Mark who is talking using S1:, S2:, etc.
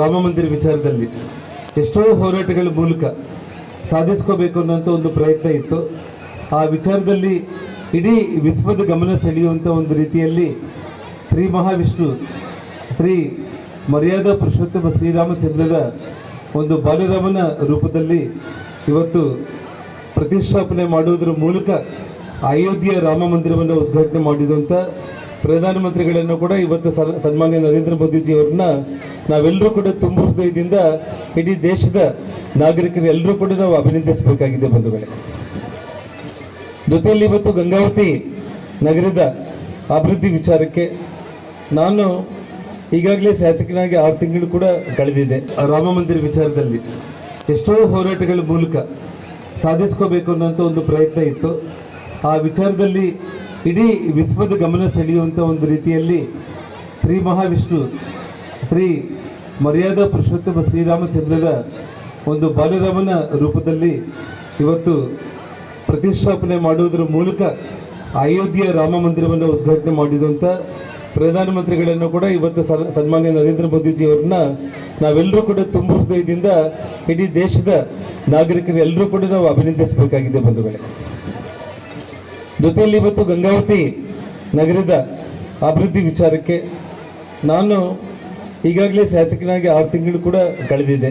S1: ರಾಮ ಮಂದಿರ ವಿಚಾರದಲ್ಲಿ ಎಷ್ಟೋ ಹೋರಾಟಗಳ ಮೂಲಕ ಸಾಧಿಸ್ಕೋಬೇಕು ಅನ್ನೋಂಥ ಒಂದು ಪ್ರಯತ್ನ ಇತ್ತು. ಆ ವಿಚಾರದಲ್ಲಿ ಇಡೀ ವಿಶ್ವದ ಗಮನ ಸೆಳೆಯುವಂಥ ಒಂದು ರೀತಿಯಲ್ಲಿ ಶ್ರೀ ಮಹಾವಿಷ್ಣು, ಶ್ರೀ ಮರ್ಯಾದಾ ಪುರುಷೋತ್ತಮ ಶ್ರೀರಾಮಚಂದ್ರರ ಒಂದು ಬಾಲರಾಮನ ರೂಪದಲ್ಲಿ ಇವತ್ತು ಪ್ರತಿಷ್ಠಾಪನೆ ಮಾಡುವುದರ ಮೂಲಕ ಅಯೋಧ್ಯೆಯ ರಾಮ ಮಂದಿರವನ್ನು ಉದ್ಘಾಟನೆ ಮಾಡಿದಂಥ ಪ್ರಧಾನಮಂತ್ರಿಗಳನ್ನು ಕೂಡ ಇವತ್ತು ಸನ್- ಸನ್ಮಾನ್ಯ ನರೇಂದ್ರ ಮೋದಿಜಿ ಅವ್ರನ್ನ ನಾವೆಲ್ಲರೂ ಕೂಡ ತುಂಬ ಹೃದಯದಿಂದ ಇಡೀ ದೇಶದ ನಾಗರಿಕರು ಎಲ್ಲರೂ ಕೂಡ ನಾವು ಅಭಿನಂದಿಸಬೇಕಾಗಿದೆ ಬಂಧುಗಳೇ. ಜೊತೆಯಲ್ಲಿ ಇವತ್ತು ಗಂಗಾವತಿ ನಗರದ ಅಭಿವೃದ್ಧಿ ವಿಚಾರಕ್ಕೆ ನಾನು ಈಗಾಗಲೇ ಶಾಸಕನಾಗಿ ಆರು ತಿಂಗಳು ಕೂಡ ಕಳೆದಿದೆ. ರಾಮ ಮಂದಿರ ವಿಚಾರದಲ್ಲಿ ಎಷ್ಟೋ ಹೋರಾಟಗಳ ಮೂಲಕ ಸಾಧಿಸ್ಕೋಬೇಕು ಅನ್ನೋಂಥ ಒಂದು ಪ್ರಯತ್ನ ಇತ್ತು. ಆ ವಿಚಾರದಲ್ಲಿ ಇಡೀ ವಿಶ್ವದ ಗಮನ ಸೆಳೆಯುವಂಥ ಒಂದು ರೀತಿಯಲ್ಲಿ ಶ್ರೀ ಮಹಾವಿಷ್ಣು, ಶ್ರೀ ಮರ್ಯಾದಾ ಪುರುಷೋತ್ತಮ ಶ್ರೀರಾಮಚಂದ್ರರ ಒಂದು ಬಾಲರಾಮನ ರೂಪದಲ್ಲಿ ಇವತ್ತು ಪ್ರತಿಷ್ಠಾಪನೆ ಮಾಡುವುದರ ಮೂಲಕ ಅಯೋಧ್ಯೆಯ ರಾಮ ಮಂದಿರವನ್ನು ಉದ್ಘಾಟನೆ ಮಾಡಿದಂಥ ಪ್ರಧಾನಮಂತ್ರಿಗಳನ್ನು ಕೂಡ ಇವತ್ತು ಸನ್- ಸನ್ಮಾನ್ಯ ನರೇಂದ್ರ ಮೋದಿಜಿ ಅವ್ರನ್ನ ನಾವೆಲ್ಲರೂ ಕೂಡ ತುಂಬ ಹೃದಯದಿಂದ ಇಡೀ ದೇಶದ ನಾಗರಿಕರೆಲ್ಲರೂ ಕೂಡ ನಾವು ಅಭಿನಂದಿಸಬೇಕಾಗಿದೆ ಬಂಧುಗಳೇ. ಜೊತೆಯಲ್ಲಿ ಇವತ್ತು ಗಂಗಾವತಿ ನಗರದ ಅಭಿವೃದ್ಧಿ ವಿಚಾರಕ್ಕೆ ನಾನು ಈಗಾಗಲೇ ಶಾಸಕನಾಗಿ ಆರು ತಿಂಗಳು ಕೂಡ ಕಳೆದಿದೆ